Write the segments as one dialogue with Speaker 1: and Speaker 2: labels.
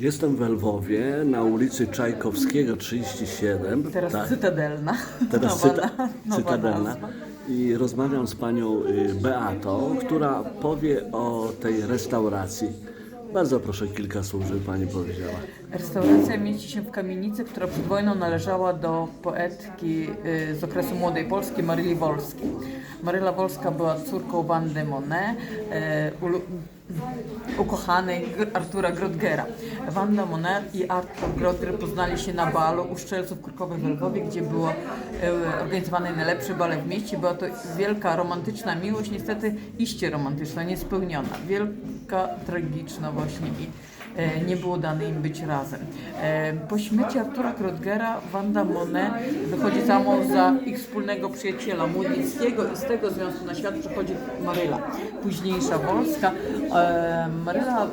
Speaker 1: Jestem w Lwowie na ulicy Czajkowskiego 37.
Speaker 2: Teraz
Speaker 1: tak,
Speaker 2: Cytadelna.
Speaker 1: teraz
Speaker 2: Nowa
Speaker 1: cyta,
Speaker 2: nowa
Speaker 1: Cytadelna.
Speaker 2: nazwa.
Speaker 1: I rozmawiam z panią y, Beatą, która powie o tej restauracji. Bardzo proszę kilka słów, żeby pani powiedziała.
Speaker 2: Restauracja mieści się w kamienicy, która przed wojną należała do poetki y, z okresu Młodej Polski, Maryli Wolskiej. Maryla Wolska była córką Wandy Monet, y, ukochanej Artura Grodgera. Wanda Monet i Artur Grodger poznali się na balu u Szczelców Kurkowych w Lwowie, gdzie było e, organizowany najlepszy bal w mieście. Była to wielka, romantyczna miłość, niestety iście romantyczna, niespełniona. Wielka, tragiczna właśnie nie było dane im być razem. E, Po śmierci Artura Grodgera Wanda Monet wychodzi za mąż za ich wspólnego przyjaciela Młodzińskiego i z tego związku na świat przychodzi Maryla, późniejsza Wolska. E, Maryla, e,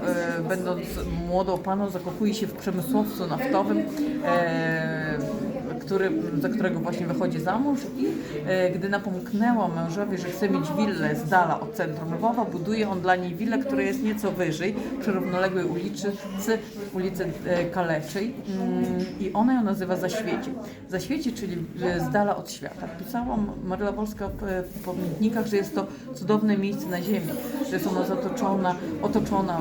Speaker 2: będąc młodą paną, zakochuje się w przemysłowcu naftowym, e, który, za którego właśnie wychodzi za mąż i e, gdy napomknęła mężowi, że chce mieć willę z dala od centrum Lwowa, buduje on dla niej willę, która jest nieco wyżej, przy równoległej ulicy, ulicy e, Kaleczej mm, i ona ją nazywa Zaświecie. Zaświecie, czyli e, z dala od świata. Pisała Maryla Wolska w, pamiętnikach, że jest to cudowne miejsce na ziemi, że jest ona zatoczona, otoczona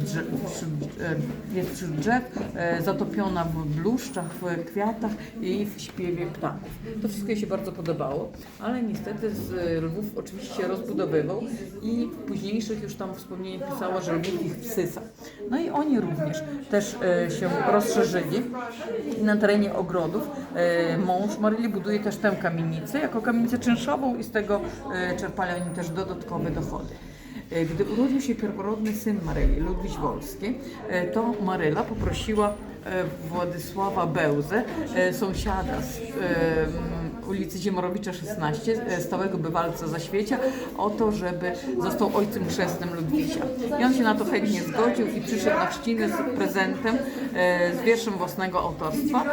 Speaker 2: drze, wśród, e, jest wśród drzew, zatopiona w bluszczach, w kwiatach i w śpiewie ptaków. To wszystko jej się bardzo podobało, ale niestety z Lwów oczywiście się rozbudowywał i w późniejszych już tam wspomnienie pisała, że Lwów ich wsysa. No i oni również też e, się rozszerzyli na terenie ogrodów e, mąż Maryli buduje też tę kamienicę jako kamienicę czynszową i z tego e, czerpali oni też dodatkowe dochody. E, Gdy urodził się pierworodny syn Maryli, Ludwik Wolski, e, to Maryla poprosiła e, Władysława Bełzę, sąsiada z ulicy Ziemorowicza 16, e, stałego bywalca zaświecia, o to, żeby został ojcem chrzestnym Ludwisia. I on się na to chętnie zgodził i przyszedł na chrzciny z prezentem, z wierszem własnego autorstwa,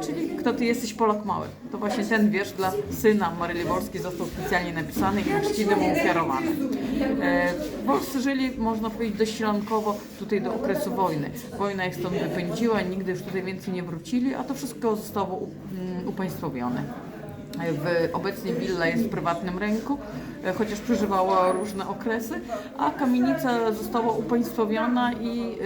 Speaker 2: czyli Kto ty jesteś Polak mały. To właśnie ten wiersz dla syna Maryli Wolskiej został specjalnie napisany i chrzciny mu ofiarowany. E, Wolscy żyli, można powiedzieć, dość sielankowo tutaj do okresu wojny. Wojna ich stąd wypędziła, nigdy już tutaj więcej nie wrócili, a to wszystko zostało mm, upaństwowione. W, obecnie willa jest w prywatnym ręku, e, chociaż przeżywała różne okresy, a kamienica została upaństwowiona i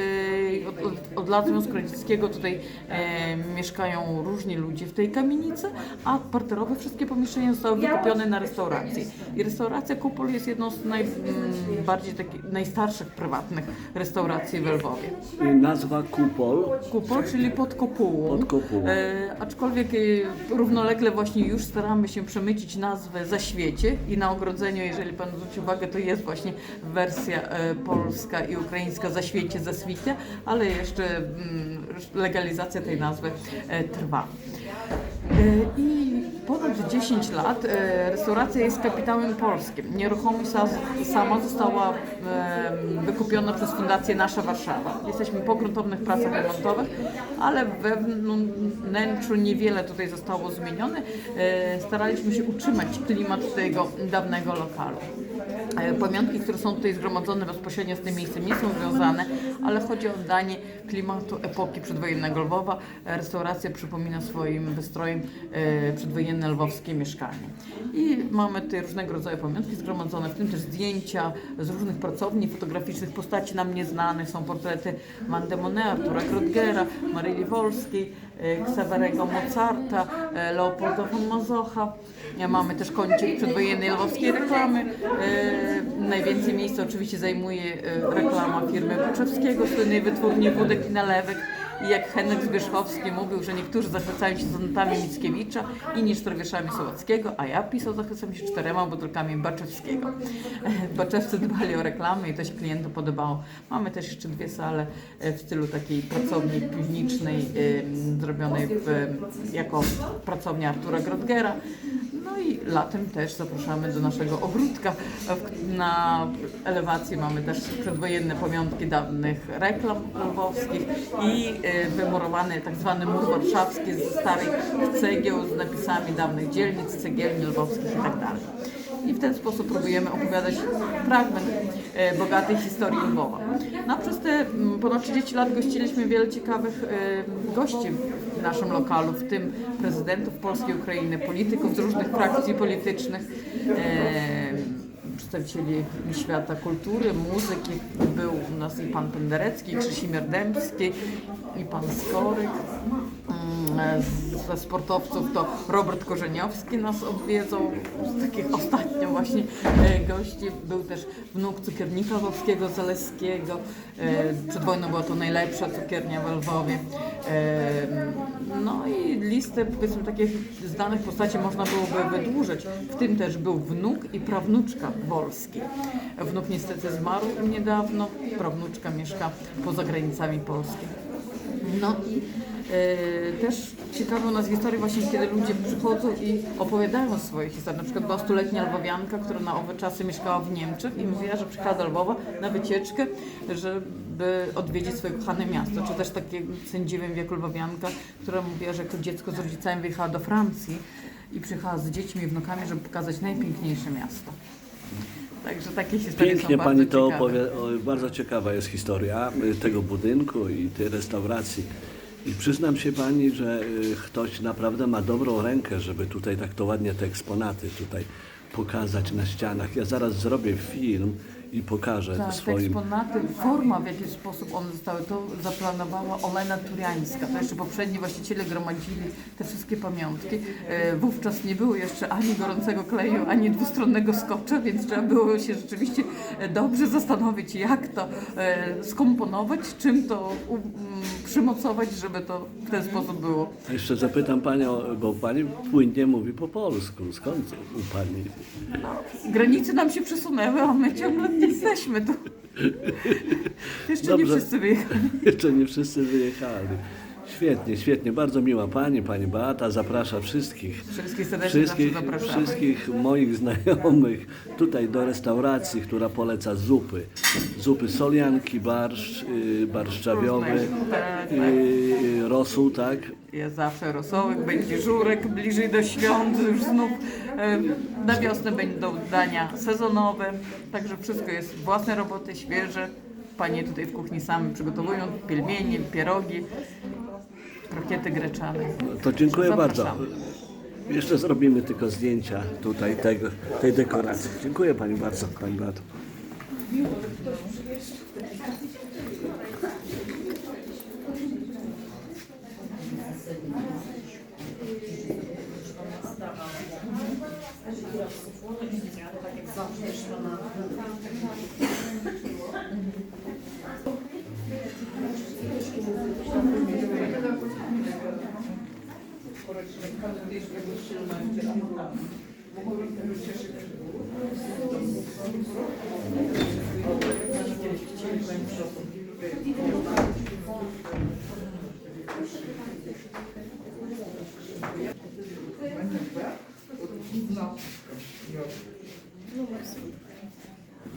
Speaker 2: e, od, od, od lat Związku Radzieckiego tutaj e, mieszkają różni ludzie w tej kamienicy, a parterowe wszystkie pomieszczenia zostały wykupione na restaurację. I restauracja Kupol jest jedną z najbardziej takich, najstarszych prywatnych restauracji w Lwowie.
Speaker 1: Nazwa Kupol.
Speaker 2: Kupol, czyli pod kopułą.
Speaker 1: Pod kopułą.
Speaker 2: E, aczkolwiek równolegle właśnie już staramy się przemycić nazwę Zaświecie i na ogrodzeniu, jeżeli Pan zwróci uwagę, to jest właśnie wersja e, polska i ukraińska Zaświecie, Zaswicie, ale jeszcze mm, legalizacja tej nazwy e, trwa. E, I ponad 10 lat e, restauracja jest kapitałem polskim. Nieruchomość sa- sama została wykupiona przez Fundację Nasza Warszawa. Jesteśmy po gruntownych pracach remontowych, ale we wnętrzu niewiele tutaj zostało zmienione. E, Staraliśmy się utrzymać klimat tego dawnego lokalu. E, Pamiątki, które są tutaj zgromadzone bezpośrednio z tym miejscem nie są związane, ale chodzi o oddanie klimatu epoki przedwojennego Lwowa. Restauracja przypomina swoim wystrojem przedwojenne lwowskie mieszkanie. I mamy tutaj różnego rodzaju pamiątki zgromadzone, w tym też zdjęcia z różnych pracowni fotograficznych, postaci nam nieznanych. Są portrety Wandy Monet, Artura Grodgera, Maryli Wolskiej, e, Ksawerego Mozarta, e, Leopolda von Mazocha. E, Mamy też kącik przedwojennej lwowskiej reklamy. Najwięcej miejsca oczywiście zajmuje reklama firmy Buczewskiego, słynnej wytwórni wódek i nalewek. I jak Henryk Zbyszkowski mówił, że niektórzy zachwycają się sonatami Mickiewicza, inni czterowieszami Sołeckiego, a ja pisał zachwycam się czterema butelkami Baczewskiego. Baczewcy dbali o reklamy i to się klientom podobało. Mamy też jeszcze dwie sale e, w stylu takiej pracowni piwnicznej, em, zrobionej w, jako pracownia Artura Grodgera. No i latem też zapraszamy do naszego ogródka. Na elewacji mamy też przedwojenne pamiątki dawnych reklam lwowskich i e, wymurowany tak zwany mur warszawski z starych cegieł z napisami dawnych dzielnic, cegielni lwowskich i tak. I w ten sposób próbujemy opowiadać fragment e, bogatej historii Lwowa. No, przez te mm, ponad 30 lat gościliśmy wiele ciekawych e, gości w naszym lokalu, w tym prezydentów Polski Ukrainy, polityków z różnych frakcji politycznych, e, przedstawicieli świata kultury, muzyki. Był u nas i pan Penderecki, Krzysimir Dębski, i pan Skoryk. Mm, z- Ze sportowców to Robert Korzeniowski nas odwiedzał, z takich ostatnio właśnie e, gości. Był też wnuk cukiernika lwowskiego Zaleskiego. E, Przed wojną była to najlepsza cukiernia w Lwowie. E, No i listę powiedzmy takich znanych postaci można byłoby wydłużyć. W tym też był wnuk i prawnuczka Wolski. Wnuk niestety zmarł niedawno, prawnuczka mieszka poza granicami Polski. No i też ciekawa nas historia właśnie, kiedy ludzie przychodzą i opowiadają swoje historie. Na przykład była stuletnia lwowianka, która na owe czasy mieszkała w Niemczech i mówiła, że przyjechała do Lwowa na wycieczkę, żeby odwiedzić swoje kochane miasto. Czy też takie sędziwym wieku lwowianka, która mówiła, że jako dziecko z rodzicami wyjechała do Francji i przyjechała z dziećmi i wnukami, żeby pokazać najpiękniejsze miasto. Także takie historie
Speaker 1: Pięknie
Speaker 2: są
Speaker 1: pani to
Speaker 2: ciekawe.
Speaker 1: opowie. O, bardzo ciekawa jest historia tego budynku i tej restauracji. I przyznam się pani, że y, ktoś naprawdę ma dobrą rękę, żeby tutaj tak to ładnie te eksponaty tutaj pokazać na ścianach. Ja zaraz zrobię film i pokażę
Speaker 2: Tak, te
Speaker 1: swoim.
Speaker 2: eksponaty, forma w jaki sposób one zostały, to zaplanowała Olena Turiańska. To jeszcze poprzedni właściciele gromadzili te wszystkie pamiątki. E, Wówczas nie było jeszcze ani gorącego kleju, ani dwustronnego skotcha, więc trzeba było się rzeczywiście e, dobrze zastanowić, jak to e, skomponować, czym to przymocować, żeby to w ten sposób było.
Speaker 1: A Jeszcze zapytam panią, bo pani płynnie mówi po polsku. Skąd u pani?
Speaker 2: Granice nam się przesunęły, a my ciągle jesteśmy tu. Jeszcze nie
Speaker 1: Dobrze.
Speaker 2: wszyscy wyjechali.
Speaker 1: Jeszcze nie wszyscy wyjechali. Świetnie, świetnie. Bardzo miła pani, pani Beata. Zaprasza wszystkich.
Speaker 2: Wszystkich serdecznie
Speaker 1: Wszystkich,
Speaker 2: zapraszamy.
Speaker 1: wszystkich moich znajomych tutaj do restauracji, która poleca zupy. Zupy solianki, barszcz, yy, barszczawiowy,
Speaker 2: Różne, tak,
Speaker 1: yy, rosół, tak?
Speaker 2: Jest zawsze rosołek, będzie żurek bliżej do świąt, już znów e, na wiosnę będą dania sezonowe, także wszystko jest własne roboty, świeże. Panie tutaj w kuchni same przygotowują pielmienie, pierogi, krokiety greczane.
Speaker 1: To dziękuję bardzo. Jeszcze zrobimy tylko zdjęcia tutaj tego, tej dekoracji. Dziękuję Pani bardzo, Pani Beato.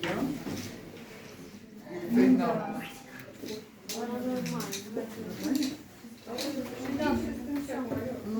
Speaker 1: Я. Ти на. Вона нормальна.